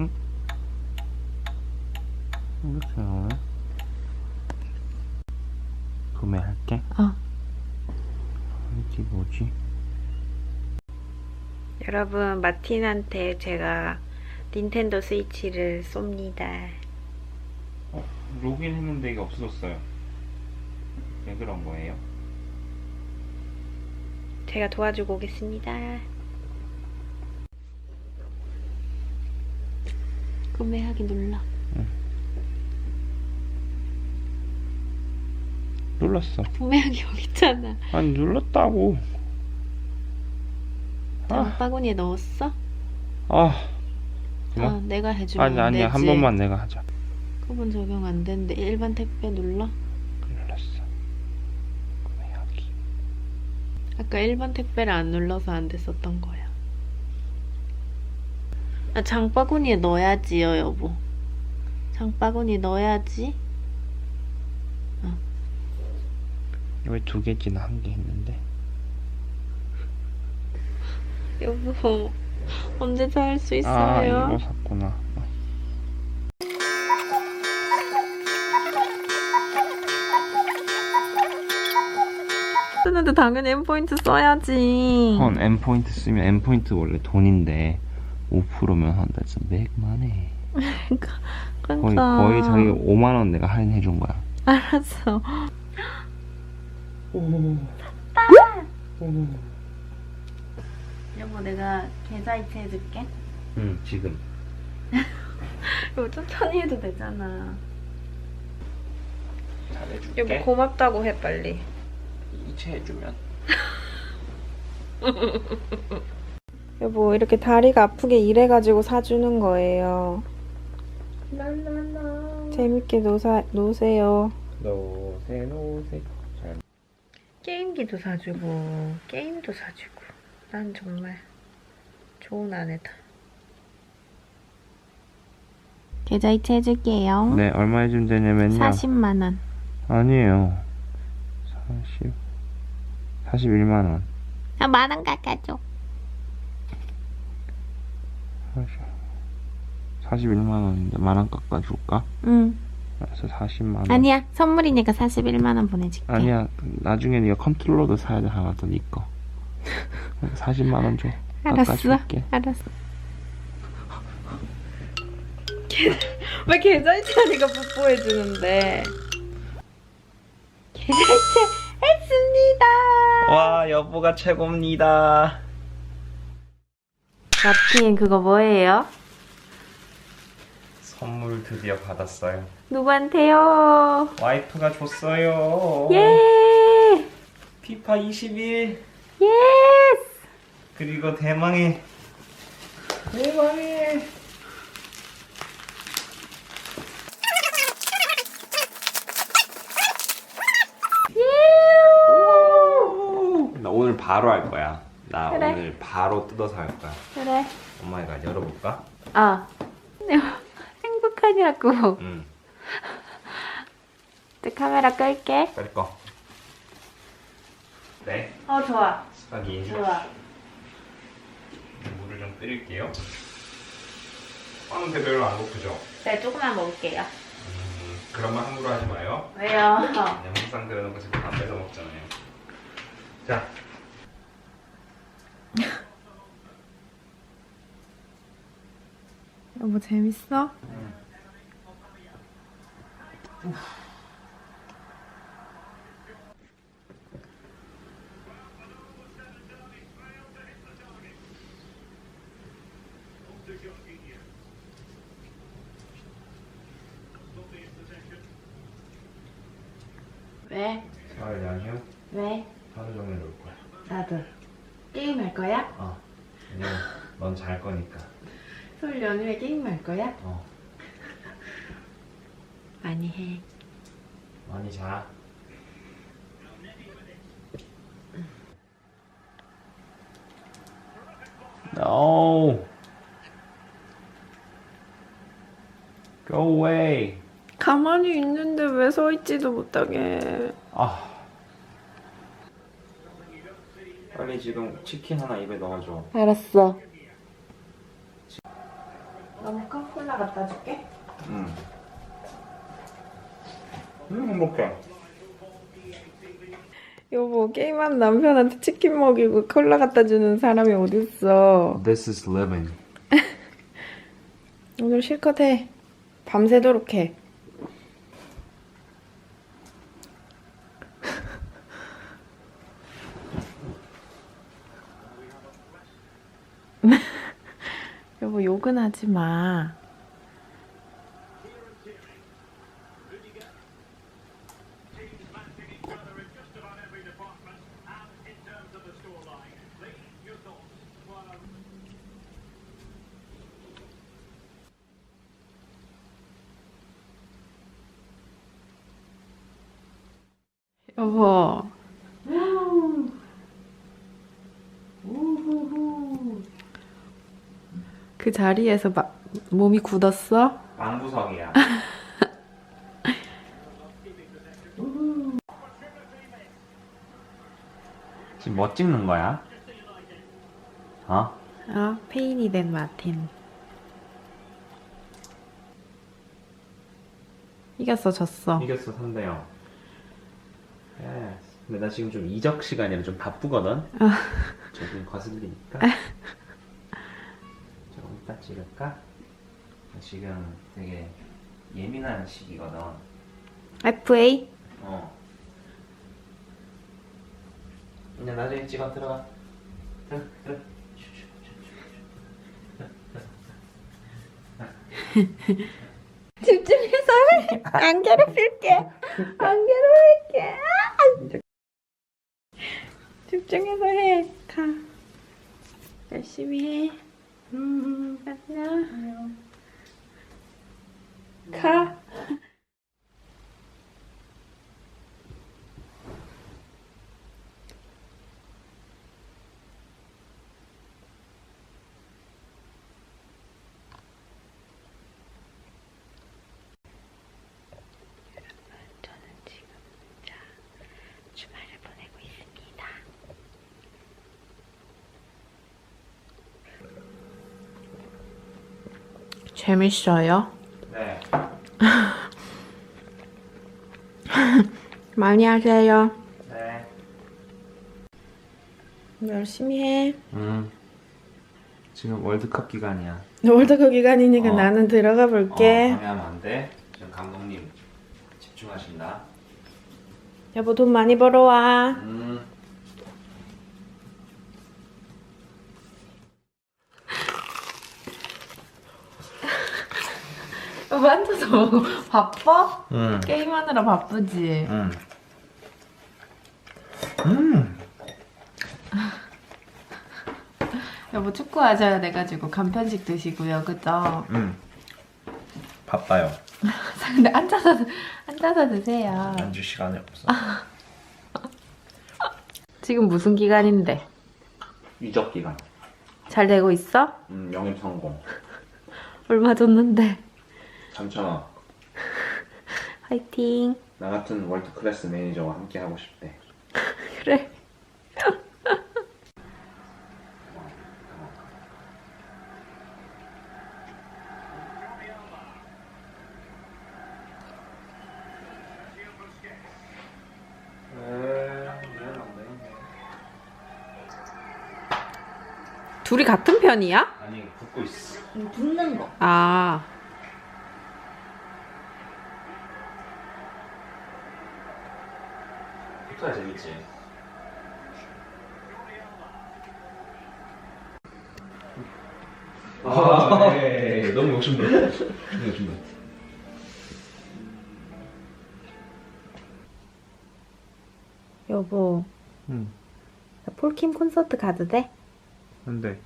응? 이렇게 나오네 구매할게 어. 이게 뭐지? 여러분 마틴한테 제가 닌텐도 스위치를 쏩니다 어, 로그인 했는데 이게 없어졌어요 왜 그런 거예요? 제가 도와주고 오겠습니다 구매하기 눌러. 눌렀어. 구매하기 여기 있잖아. 아니 눌렀다고. 아, 장바구니에 넣었어? 아. 그만. 아, 내가 해주면 아니 아니야 한. 번만 내가 하자. 쿠폰 적용 안 되는데 일반 택배 눌러? 눌렀어. 구매하기. 아까 일반 택배를 안 눌러서 안 됐었던 거야. 아, 장바구니에 넣어야지요, 여보. 장바구니 넣어야지. 왜두 개지나 한 개 했는데? 여보, 언제 다 할 수 아 있어요? 이거 샀구나. 쓰는데 당연히 M 포인트 써야지. 헌 M 포인트 쓰면 M 포인트 원래 돈인데 5%면 한다. 진짜 맥만해. 거의 그러니까. 거의 자기 5만 원 내가 할인해 준 거야. 알았어. 오. 오. 여보, 내가 계좌 이체 해줄게. 응 지금. 여보, 천천히 해도 되잖아. 잘해줄게. 여보, 고맙다고 해, 빨리. 이체해주면. 여보, 이렇게 다리가 아프게 일해가지고 사주는 거예요. 재밌게 노사, 노세요. 노세 노세. 잘. 게임기도 사주고, 게임도 사주고. 난 정말 좋은 아내다. 계좌이체 해줄게요. 네 얼마 해주면 되냐면요. 40만원. 아니에요. 40. 41만 원. 아, 만원 깎아줘. 41만 원인데 만원 깎아줄까? 응. 그래서 40만 원. 아니야, 선물이니까 41만원 보내줄게. 아니야. 나중에 네가 컨트롤러도 사야 돼 하나 더 네 거. 40만 원 줘. 알았어. 깎아줄게. 알았어. 왜 계좌이체 하니까 뽀뽀해주는데? 계좌이체 했습니다! 와 여보가 최고입니다. 마틴, 그거 뭐예요? 선물 드디어 받았어요. 누구한테요? 와이프가 줬어요. 예! 피파 21 예스! 그리고 대망의 대망의 나 오늘 바로 할 거야. 나 그래. 오늘 바로 뜯어서 할 거야. 그래. 엄마가 열어볼까? 아. 행복하냐고. 응. 또 카메라 끌게. 빨리 꺼. 네. 어, 좋아. 수박이 좋아. 물을 좀 끓일게요. 빵은 별로 안 고프죠? 네, 조금만 먹을게요. 음, 그런 말 함부로 하지 마요. 왜요? 그냥 항상 그러는 거 지금 안 뺏어 먹잖아요. 자. 여보, 재밌어? 왜? 설 연휴 왜? 하루 종일 놀 거야. 나도. 게임 할 거야? 어. 왜냐면 넌잘 거니까. 설 연휴에 게임할 거야? 어. 많이 해. 많이 자. No. Go away. 가만히 있는데 왜 서 있지도 못하게. 아. 빨리 지금 치킨 하나 입에 넣어줘. 알았어. 큰 콜라 갖다 줄게. 응. 음, 행복해. 여보 게임하는 남편한테 치킨 먹이고 콜라 갖다 주는 사람이 어딨어 This is living. 오늘 실컷 해 밤새도록 해 여보 욕은 하지 마. 여보 그 자리에서 마, 몸이 굳었어? 방구석이야. 지금 뭐 찍는 거야? 어? 어, 페인이 된 마틴. 이겼어, 졌어. 이겼어 3대0 예스. 근데 나 지금 좀 이적 시간이라 좀 바쁘거든 조금 거슬리니까 조금 이따 찍을까? 나 지금 되게 예민한 시기거든 FA? 어 이제 나중에 찍어 들어가 들어 들어 집중해서 해. 안 괴롭힐게. 안 괴롭힐게. 집중해서 해. 가. 열심히 해. 음, 안녕. 가. 저는 지금 자 주말을 보내고 있습니다. 재밌어요? 네 많이 하세요. 네. 열심히 해. 음. 지금 월드컵 기간이야. 월드컵 기간이니까 어. 나는 들어가 어, 볼게. 방해하면 안 돼. 지금 감독님 집중하신다. 여보 돈 많이 벌어와. 음. 여보 앉아서 뭐 바빠? 음. 게임하느라 바쁘지. 음. 음. 여보 축구 하셔야 돼가지고 간편식 드시고요, 그죠? 음. 바빠요. 근데 앉아서 앉아서 드세요. 앉을 시간이 없어. 지금 무슨 기간인데? 유적 기간. 잘 되고 있어? 음, 영입 성공. 얼마 줬는데? 3천 원. 화이팅. 나 같은 월드 클래스 매니저와 함께 하고 싶대. 그래. 둘이 같은 편이야? 아니 붙고 있어. 붙는 거. 아. 붙어야 재밌지. 아, 네. 너무 욕심내. 너무 욕심내. 여보, 응. 나 폴킴 콘서트 가도 돼? 근데